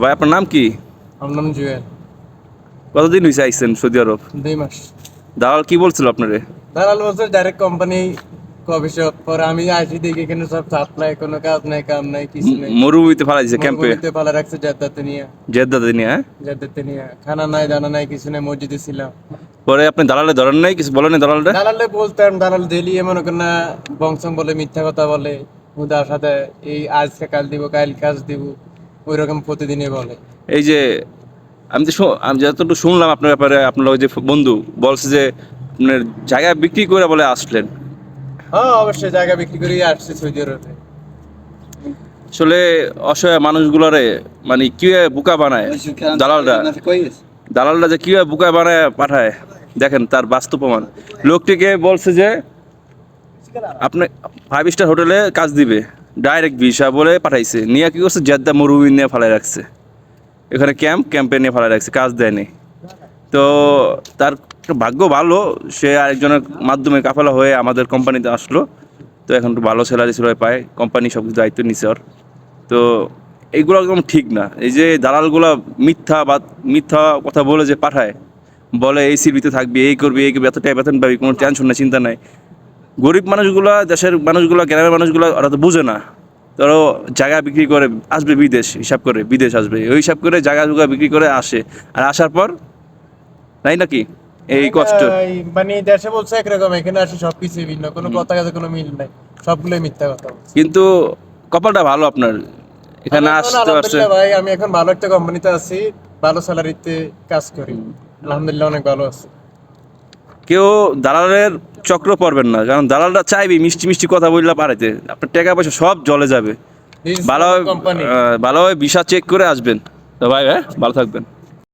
ভাই আপনার নাম কি? আমার নাম জুয়েল। কতদিন হয়েছে আইসেন সৌদি আরব? দুই মাস। দালাল কি বলছিল আপনারে? দালাল বলছে ডাইরেক্ট কোম্পানি কফি শপ পরে আমি আসি দেখি এখানে সব সাপ্লাই কোনো কাজ নাই কাম নাই কিছু নাই। মরুভূমিতে দিছে ক্যাম্পে মরুভূমিতে পালা রাখছে জাদ্দাতে নিয়ে। জেদ্দাতে নিয়ে হ্যাঁ? জাদ্দাতে নিয়ে। খানা নাই দানা নাই কিছু নাই মসজিদে ছিলাম। পরে আপনি দালালে ধরেন নাই কিছু বলেন দালালটা দালালে বলতাম দালাল দিলি এমন করে না বংশম বলে মিথ্যা কথা বলে উদার সাথে এই আজকে কাল দিব কাল কাজ দিব। ওই রকম প্রতিদিনই বলে। এই যে আমি শু- আমি যতটুকু শুনলাম আপনার ব্যাপারে আপনার ওই যে বন্ধু বলছে যে আপনার জায়গা বিক্রি করে বলে আসলেন। হ্যাঁ অবশ্যই জায়গা বিক্রি করে আসছে সৌদি আরবে। আসলে অসহায় মানুষগুলোরে মানে কীভাবে বোকা বানায়? দালালরা। দালালরা যে কীভাবে বোকা বানায় পাঠায় দেখেন তার বাস্তব প্রমাণ। লোকটিকে বলছে যে আপনি ফাইভ স্টার হোটেলে কাজ দিবে। ডাইরেক্ট ভিসা বলে পাঠাইছে। নিয়ে কী করছে? জেদ্দা মরুভূমি নিয়ে ফালাই রাখছে। এখানে ক্যাম্প ক্যাম্পে নিয়ে ফালাই রাখছে, কাজ দেয়নি তো তার ভাগ্য ভালো, সে আরেকজনের মাধ্যমে কাফালা হয়ে আমাদের কোম্পানিতে আসলো। তো এখন একটু ভালো স্যালারি স্যালারি পায় কোম্পানি সব কিছু দায়িত্ব নিছে ওর। তো এইগুলো একদম ঠিক না। এই যে দালালগুলা মিথ্যা বা মিথ্যা কথা বলে যে পাঠায়, বলে এই সিবিতে থাকবি, এই করবি এই করবি, এত টাকা বেতন পাবি কোনো টেনশন নাই, চিন্তা নাই। গরিব মানুষগুলা দেশের মানুষগুলা গ্রামের মানুষগুলা ওরা তো বুঝে না। ধরো জায়গা বিক্রি করে আসবে বিদেশ হিসাব করে বিদেশ আসবে। ওই হিসাব করে জায়গা জুগা বিক্রি করে আসে। আর আসার পর? তাই নাকি? এই কষ্ট। মানে দেশে বলছে একরকম এখানে আসে সবকিছু ভিন্ন কোনো কথা কাছে কোনো মিল নাই সবগুলোই মিথ্যা কথা কিন্তু কপালটা ভালো আপনার? এখানে আসতে পারছে ভাই আমি এখন ভালো একটা কোম্পানিতে আছি ভালো স্যালারিতে কাজ করি। আলহামদুলিল্লাহ অনেক ভালো আছে। কেউ দালালের চক্র পড়বেন না কারণ দালালরা চাইবে মিষ্টি মিষ্টি কথা বললে পারাইতে আপনার টাকা পয়সা সব জলে যাবে। ভালোভাবে ভালোভাবে ভিসা চেক করে আসবেন। তো ভাই হ্যাঁ? ভালো থাকবেন।